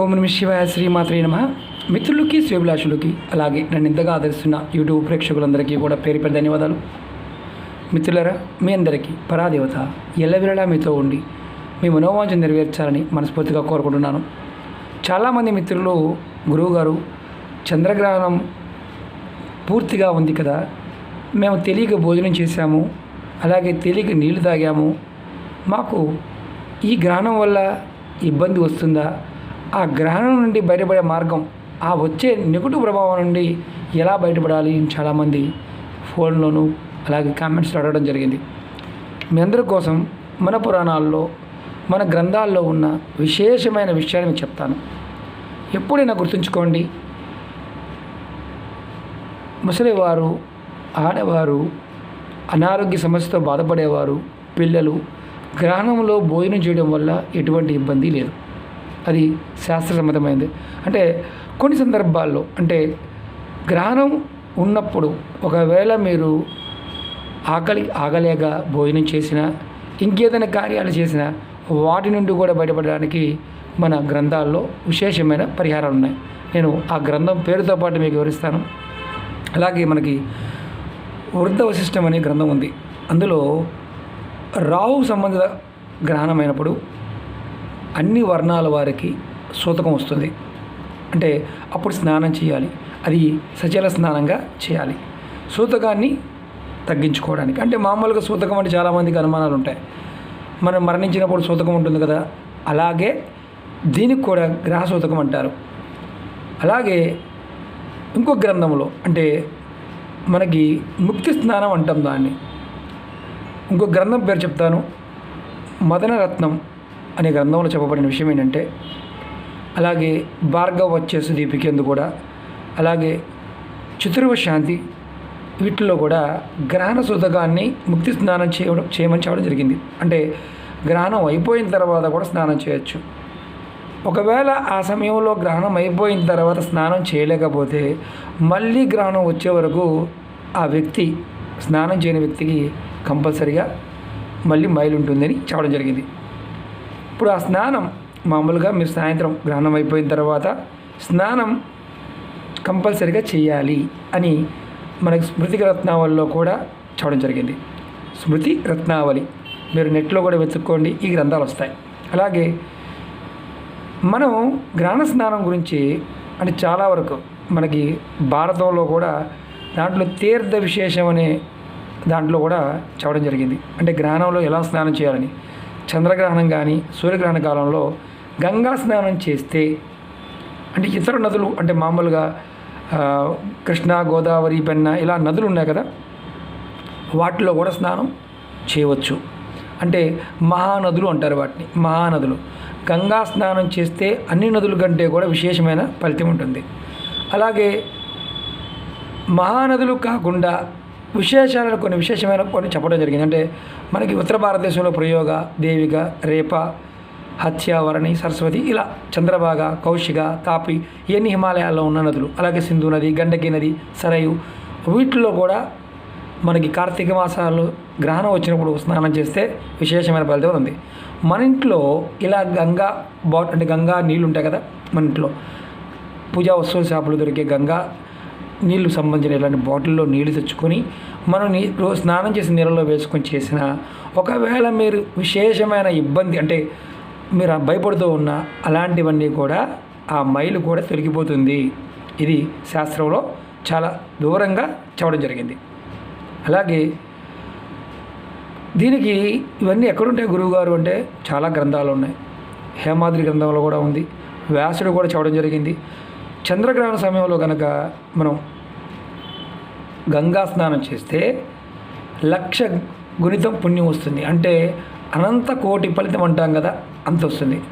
ఓం నమ శివాయ శ్రీమాత్రే నమ. మిత్రులకి శ్రేభిలాషులకి అలాగే నన్ను ఇంతగా ఆదరిస్తున్న యూట్యూబ్ ప్రేక్షకులందరికీ కూడా పేరు పేరు ధన్యవాదాలు. మిత్రులరా మీ అందరికీ పరాదేవత ఎల్లవిరలా మీతో ఉండి మీ మనోవాంఛ నెరవేర్చాలని మనస్ఫూర్తిగా కోరుకుంటున్నాను. చాలామంది మిత్రులు గురువుగారు చంద్రగ్రహణం పూర్తిగా ఉంది కదా. మేము తెలియక భోజనం చేశాము అలాగే తెలియక నీళ్ళు తాగాము. మాకు ఈ గ్రహణం వల్ల ఇబ్బంది వస్తుందా? ఆ గ్రహణం నుండి బయటపడే మార్గం ఆ వచ్చే నెగటివ్ ప్రభావం నుండి ఎలా బయటపడాలి చాలామంది ఫోన్లోను అలాగే కామెంట్స్లో అడగడం జరిగింది. మీ అందరి కోసం మన పురాణాల్లో మన గ్రంథాల్లో ఉన్న విశేషమైన విషయాన్ని మీకు చెప్తాను. ఎప్పుడైనా గుర్తుంచుకోండి ముసలివారు ఆడవారు అనారోగ్య సమస్యతో బాధపడేవారు పిల్లలు గ్రహణంలో భోజనం చేయడం వల్ల ఎటువంటి ఇబ్బంది లేదు. అది శాస్త్రసమ్మతమైంది. అంటే కొన్ని సందర్భాల్లో అంటే గ్రహణం ఉన్నప్పుడు ఒకవేళ మీరు ఆకలి ఆగలేక భోజనం చేసినా ఇంకేదైనా కార్యాలు చేసినా వాటి నుండి కూడా బయటపడడానికి మన గ్రంథాల్లో విశేషమైన పరిహారాలు ఉన్నాయి నేను ఆ గ్రంథం పేరుతో పాటు మీకు వివరిస్తాను. అలాగే మనకి వృద్ధ వశిష్టం అనే గ్రంథం ఉంది. అందులో రాహు సంబంధిత గ్రహణమైనప్పుడు అన్ని వర్ణాల వారికి సూతకం వస్తుంది. అంటే అప్పుడు స్నానం చేయాలి. అది సచల స్నానంగా చేయాలి. సూతకాన్ని తగ్గించుకోవడానికి. అంటే మామూలుగా సూతకం అంటే చాలామందికి అనుమానాలు ఉంటాయి. మనం మరణించినప్పుడు సూతకం ఉంటుంది కదా? అలాగే దీనికి కూడా గ్రహ సూతకం అంటారు. అలాగే ఇంకో గ్రంథంలో అంటే మనకి ముక్తి స్నానం అంటాం దాన్ని. ఇంకో గ్రంథం పేరు చెప్తాను. మదనరత్నం అనే గ్రంథంలో చెప్పబడిన విషయం ఏంటంటే అలాగే భార్గవ వచ్చేసి దీపికేందు కూడా అలాగే చతుర్వ శాంతి వీటిల్లో కూడా గ్రహణ శుద్ధకాన్ని ముక్తి స్నానం చేయడం చేయమని చెప్పడం జరిగింది. అంటే గ్రహణం అయిపోయిన తర్వాత కూడా స్నానం చేయొచ్చు. ఒకవేళ ఆ సమయంలో గ్రహణం అయిపోయిన తర్వాత స్నానం చేయలేకపోతే మళ్ళీ గ్రహణం వచ్చే వరకు ఆ వ్యక్తి స్నానం చేయని వ్యక్తికి కంపల్సరిగా మళ్ళీ మైలు ఉంటుందని చెప్పడం జరిగింది. ఇప్పుడు ఆ స్నానం మామూలుగా మీరు సాయంత్రం గ్రహణం అయిపోయిన తర్వాత స్నానం కంపల్సరిగా చేయాలి అని మనకి స్మృతి రత్నావళిలో కూడా చూడడం జరిగింది. స్మృతి రత్నావళి మీరు నెట్లో కూడా వెతుక్కోండి ఈ గ్రంథాలు వస్తాయి. అలాగే మనం గ్రహణ స్నానం గురించి అంటే చాలా వరకు మనకి భారతంలో కూడా దాంట్లో తీర్థ విశేషం అనే దాంట్లో కూడా చెప్పడం జరిగింది. అంటే గ్రహణంలో ఎలా స్నానం చేయాలని. చంద్రగ్రహణం కానీ సూర్యగ్రహణ కాలంలో గంగా స్నానం చేస్తే అంటే ఇతర నదులు అంటే మామూలుగా కృష్ణ గోదావరి పెన్న ఇలా నదులు ఉన్నాయి కదా వాటిలో కూడా స్నానం చేయవచ్చు. అంటే మహానదులు అంటారు వాటిని మహానదులు. గంగా స్నానం చేస్తే అన్ని నదుల కంటే కూడా విశేషమైన ఫలితం ఉంటుంది. అలాగే మహానదులు కాకుండా విశేషాలను కొన్ని విశేషమైన కొన్ని చెప్పడం జరిగింది. అంటే మనకి ఉత్తర భారతదేశంలో ప్రయోగ దేవిక రేప హత్యావరణి సరస్వతి ఇలా చంద్రభాగ కౌశిక తాపి ఇవన్నీ హిమాలయాల్లో ఉన్న నదులు. అలాగే సింధు నది గండకి నది సరయు వీటిల్లో కూడా మనకి కార్తీక మాసాలు గ్రహణం వచ్చినప్పుడు స్నానం చేస్తే విశేషమైన ఫలితం ఉంది. మన ఇంట్లో ఇలా గంగా బాట్ అంటే గంగా నీళ్ళు ఉంటాయి కదా మన ఇంట్లో. పూజా వస్తువుల షాపులు దొరికే గంగా నీళ్ళు సంబంధించిన ఇలాంటి బాటిల్లో నీళ్ళు తెచ్చుకొని మనం నీ రోజు స్నానం చేసి నీళ్ళలో వేసుకొని చేసిన ఒకవేళ మీరు విశేషమైన ఇబ్బంది అంటే మీరు భయపడుతూ ఉన్న అలాంటివన్నీ కూడా ఆ మైలు కూడా తొలగిపోతుంది. ఇది శాస్త్రంలో చాలా దూరంగా చెప్పడం జరిగింది. అలాగే దీనికి ఇవన్నీ ఎక్కడుంటాయి గురువుగారు అంటే చాలా గ్రంథాలు ఉన్నాయి. హేమాద్రి గ్రంథంలో కూడా ఉంది. వ్యాసుడు కూడా చెప్పడం జరిగింది. చంద్రగ్రహణ సమయంలో కనుక మనం గంగా స్నానం చేస్తే లక్ష గుణితం పుణ్యం వస్తుంది. అంటే అనంత కోటి ఫలితం అంటాం కదా అంత వస్తుంది.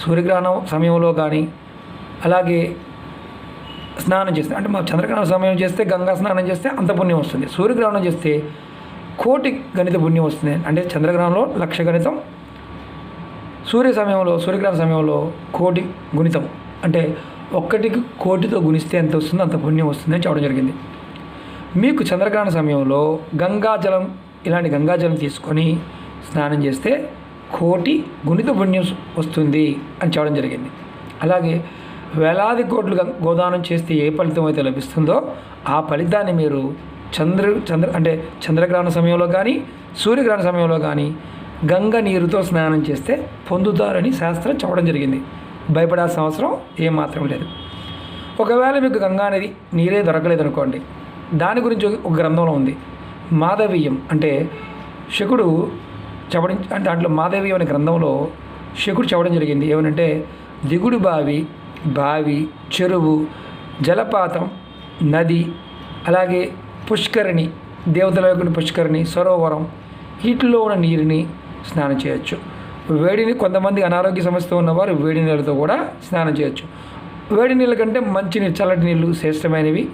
సూర్యగ్రహణం సమయంలో కానీ అలాగే స్నానం చేస్తే అంటే మా చంద్రగ్రహణ సమయం చేస్తే గంగా స్నానం చేస్తే అంత పుణ్యం వస్తుంది. సూర్యగ్రహణం చేస్తే కోటి గణిత పుణ్యం వస్తుంది. అంటే చంద్రగ్రహణంలో లక్ష గణితం సూర్య సమయంలో సూర్యగ్రహణ సమయంలో కోటి గుణితం. అంటే ఒక్కటికి కోటితో గుణిస్తే ఎంత వస్తుందో అంత పుణ్యం వస్తుందని చెప్పడం జరిగింది. మీకు చంద్రగ్రహణ సమయంలో గంగాజలం ఇలాంటి గంగాజలం తీసుకొని స్నానం చేస్తే కోటి గుణిత పుణ్యం వస్తుంది అని చెప్పడం జరిగింది. అలాగే వేలాది కోట్లు గోదానం చేస్తే ఏ ఫలితం అయితే లభిస్తుందో ఆ ఫలితాన్ని మీరు చంద్ర చంద్ర అంటే చంద్రగ్రహణ సమయంలో కానీ సూర్యగ్రహణ సమయంలో కానీ గంగ నీరుతో స్నానం చేస్తే పొందుతారని శాస్త్రం చెప్పడం జరిగింది. భయపడాల్సిన అవసరం ఏమాత్రం లేదు. ఒకవేళ మీకు గంగా నది నీరే దొరకలేదు అనుకోండి దాని గురించి ఒక- ఒక గ్రంథంలో ఉంది. మాధవీయం అంటే శకుడు చెప్పడం అంటే దాంట్లో మాధవీయం అనే గ్రంథంలో శకుడు చెప్పడం జరిగింది. ఏమనంటే దిగుడు బావి బావి చెరువు జలపాతం నది అలాగే పుష్కరిణి దేవతల యొక్క పుష్కరిణి సరోవరం వీటిలో ఉన్న నీరుని స్నానం చేయొచ్చు. వేడిని కొంతమంది అనారోగ్య సమస్యతో ఉన్నవారు వేడి నీళ్ళతో కూడా స్నానం చేయొచ్చు. వేడి నీళ్ళ కంటే మంచి నీళ్ళు చల్లటి నీళ్ళు శ్రేష్టమైనవి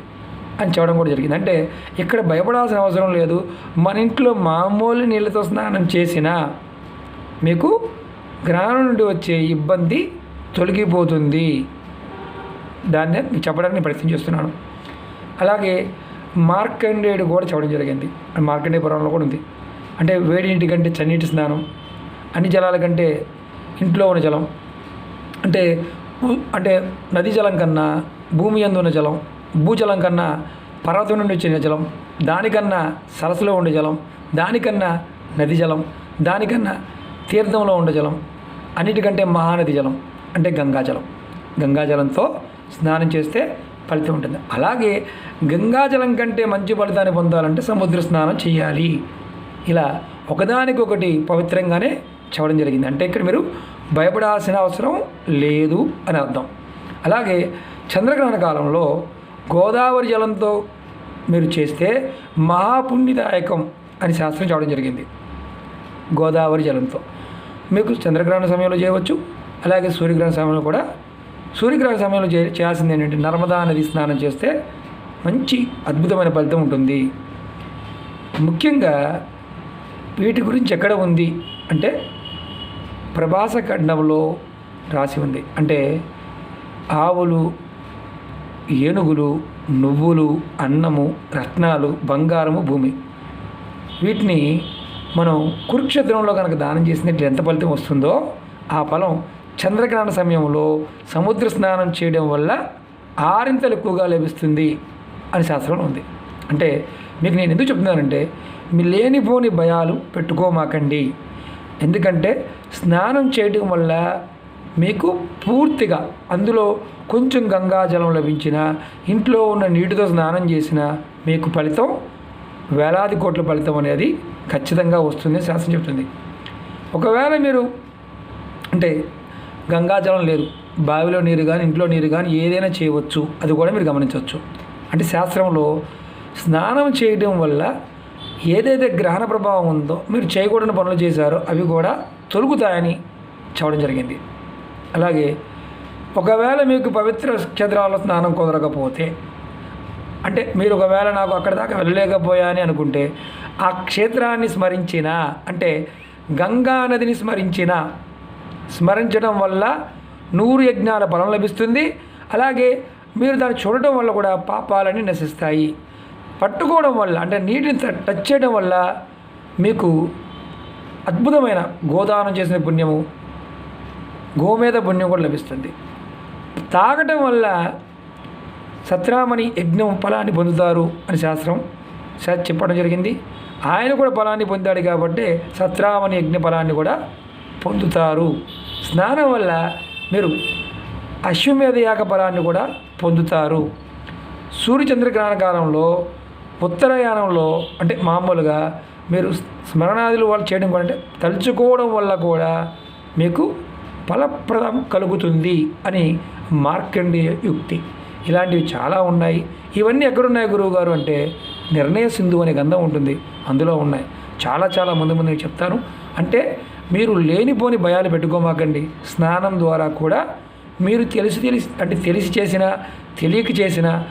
అని చెప్పడం కూడా జరిగింది. అంటే ఇక్కడ భయపడాల్సిన అవసరం లేదు. మన ఇంట్లో మామూలు నీళ్ళతో స్నానం చేసినా మీకు గ్రహణం నుండి వచ్చే ఇబ్బంది తొలగిపోతుంది. దాన్ని మీకు చెప్పడానికి ప్రయత్నం చేస్తున్నాను. అలాగే మార్కండేయుడు కూడా చెప్పడం జరిగింది. మార్కండేయ పురాణంలో కూడా ఉంది. అంటే వేడి నీటి కంటే చన్నీటి స్నానం అన్ని జలాల కంటే ఇంట్లో ఉన్న జలం అంటే అంటే నదీ జలం కన్నా భూమి ఎందు ఉన్న జలం భూజలం కన్నా పర్వతం నుండి వచ్చిన జలం దానికన్నా సరస్సులో ఉండే జలం దానికన్నా నది జలం దానికన్నా తీర్థంలో ఉండే జలం అన్నిటికంటే మహానది జలం అంటే గంగాజలం గంగాజలంతో స్నానం చేస్తే ఫలితం ఉంటుంది. అలాగే గంగాజలం కంటే మంచి ఫలితాన్ని పొందాలంటే సముద్ర స్నానం చేయాలి. ఇలా ఒకదానికొకటి పవిత్రంగానే చెప్పడం జరిగింది. అంటే ఇక్కడ మీరు భయపడాల్సిన అవసరం లేదు అని అర్థం. అలాగే చంద్రగ్రహణ కాలంలో గోదావరి జలంతో మీరు చేస్తే మహాపుణ్యదాయకం అని శాస్త్రం చెప్పడం జరిగింది. గోదావరి జలంతో. మీకు చంద్రగ్రహణ సమయంలో చేయవచ్చు. అలాగే సూర్యగ్రహణ సమయంలో కూడా. సూర్యగ్రహణ సమయంలో చే చేయాల్సింది ఏంటంటే నర్మదా నది స్నానం చేస్తే మంచి అద్భుతమైన ఫలితం ఉంటుంది. ముఖ్యంగా వీటి గురించి ఎక్కడ ఉంది అంటే ప్రభాస ఖండంలో రాసి ఉంది. అంటే ఆవులు ఏనుగులు నువ్వులు అన్నము రత్నాలు బంగారము భూమి. వీటిని మనం కురుక్షేత్రంలో కనుక దానం చేసినట్లు ఎంత ఫలితం వస్తుందో ఆ ఫలం చంద్రగ్రహణ సమయంలో సముద్ర స్నానం చేయడం వల్ల ఆరింతలు ఎక్కువగా లభిస్తుంది అని శాస్త్రంలో ఉంది. అంటే మీకు నేను ఎందుకు చెప్తున్నానంటే మీ లేనిపోని భయాలు పెట్టుకోమాకండి. ఎందుకంటే స్నానం చేయడం వల్ల మీకు పూర్తిగా అందులో కొంచెం గంగాజలం లభించిన ఇంట్లో ఉన్న నీటితో స్నానం చేసిన మీకు ఫలితం వేలాది కోట్ల ఫలితం అనేది ఖచ్చితంగా వస్తుంది శాస్త్రం చెప్తుంది. ఒకవేళ మీరు అంటే గంగాజలం లేదు బావిలో నీరు కానీ ఇంట్లో నీరు కానీ ఏదైనా చేయవచ్చు అది కూడా మీరు గమనించవచ్చు. అంటే శాస్త్రంలో స్నానం చేయడం వల్ల ఏదైతే గ్రహణ ప్రభావం ఉందో మీరు చేయకూడని పనులు చేశారో అవి కూడా తొలుగుతాయని చెప్పడం జరిగింది. అలాగే ఒకవేళ మీకు పవిత్ర క్షేత్రాల్లో స్నానం కుదరకపోతే అంటే మీరు ఒకవేళ నాకు అక్కడ దాకా వెళ్ళలేకపోయా అని అనుకుంటే ఆ క్షేత్రాన్ని స్మరించిన అంటే గంగా నదిని స్మరించిన స్మరించడం వల్ల నూరు యజ్ఞాల ఫలం లభిస్తుంది. అలాగే మీరు దాన్ని చూడటం వల్ల కూడా పాపాలన్నీ నశిస్తాయి. పట్టుకోవడం వల్ల అంటే నీటిని టచ్ చేయడం వల్ల మీకు అద్భుతమైన గోదానం చేసిన పుణ్యము గోమేధ పుణ్యం కూడా లభిస్తుంది. తాగటం వల్ల సత్రామణి యజ్ఞం ఫలాన్ని పొందుతారు అని శాస్త్రం చెప్పడం జరిగింది. ఆయన కూడా ఫలాన్ని పొందాడు కాబట్టి సత్రామణి యజ్ఞ ఫలాన్ని కూడా పొందుతారు. స్నానం వల్ల మీరు అశ్వమేధ యాగ ఫలాన్ని కూడా పొందుతారు. సూర్యచంద్రగ్రహణ కాలంలో ఉత్తరయానంలో అంటే మామూలుగా మీరు స్మరణాదులు వాళ్ళు చేయడం కూడా అంటే తలుచుకోవడం వల్ల కూడా మీకు ఫలప్రదం కలుగుతుంది అని మార్కండేయ యుక్తి. ఇలాంటివి చాలా ఉన్నాయి. ఇవన్నీ ఎక్కడున్నాయి గురువు గారు అంటే నిర్ణయ సింధు అనే గంధం ఉంటుంది. అందులో ఉన్నాయి. చాలా చాలా ముందు ముందు చెప్తాను. అంటే మీరు లేనిపోని భయాలు పెట్టుకోమాకండి. స్నానం ద్వారా కూడా మీరు తెలిసి తెలిసి అంటే తెలిసి చేసిన తెలియక చేసిన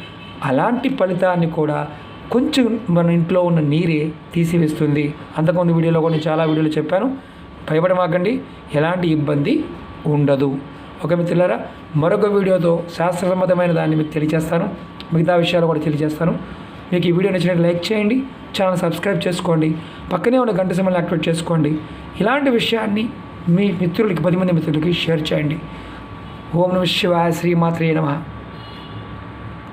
అలాంటి ఫలితాన్ని కూడా కొంచెం మన ఇంట్లో ఉన్న నీరే తీసివేస్తుంది. అంతకుముందు వీడియోలో కొన్ని చాలా వీడియోలు చెప్పాను. భయపడమాకండి. ఎలాంటి ఇబ్బంది ఉండదు. ఒక మిత్రులారా మరొక వీడియోతో శాస్త్రసమ్మతమైన దాన్ని మీకు తెలియజేస్తాను. మిగతా విషయాలు కూడా తెలియజేస్తాను. మీకు ఈ వీడియో నచ్చినట్టు లైక్ చేయండి. ఛానల్ సబ్స్క్రైబ్ చేసుకోండి. పక్కనే ఉన్న గంట సమయాన్ని యాక్టివేట్ చేసుకోండి. ఇలాంటి విషయాన్ని మీ మిత్రులకి పది మంది మిత్రులకి షేర్ చేయండి. ఓం నమ శివాయ శ్రీమాత్రే నమ.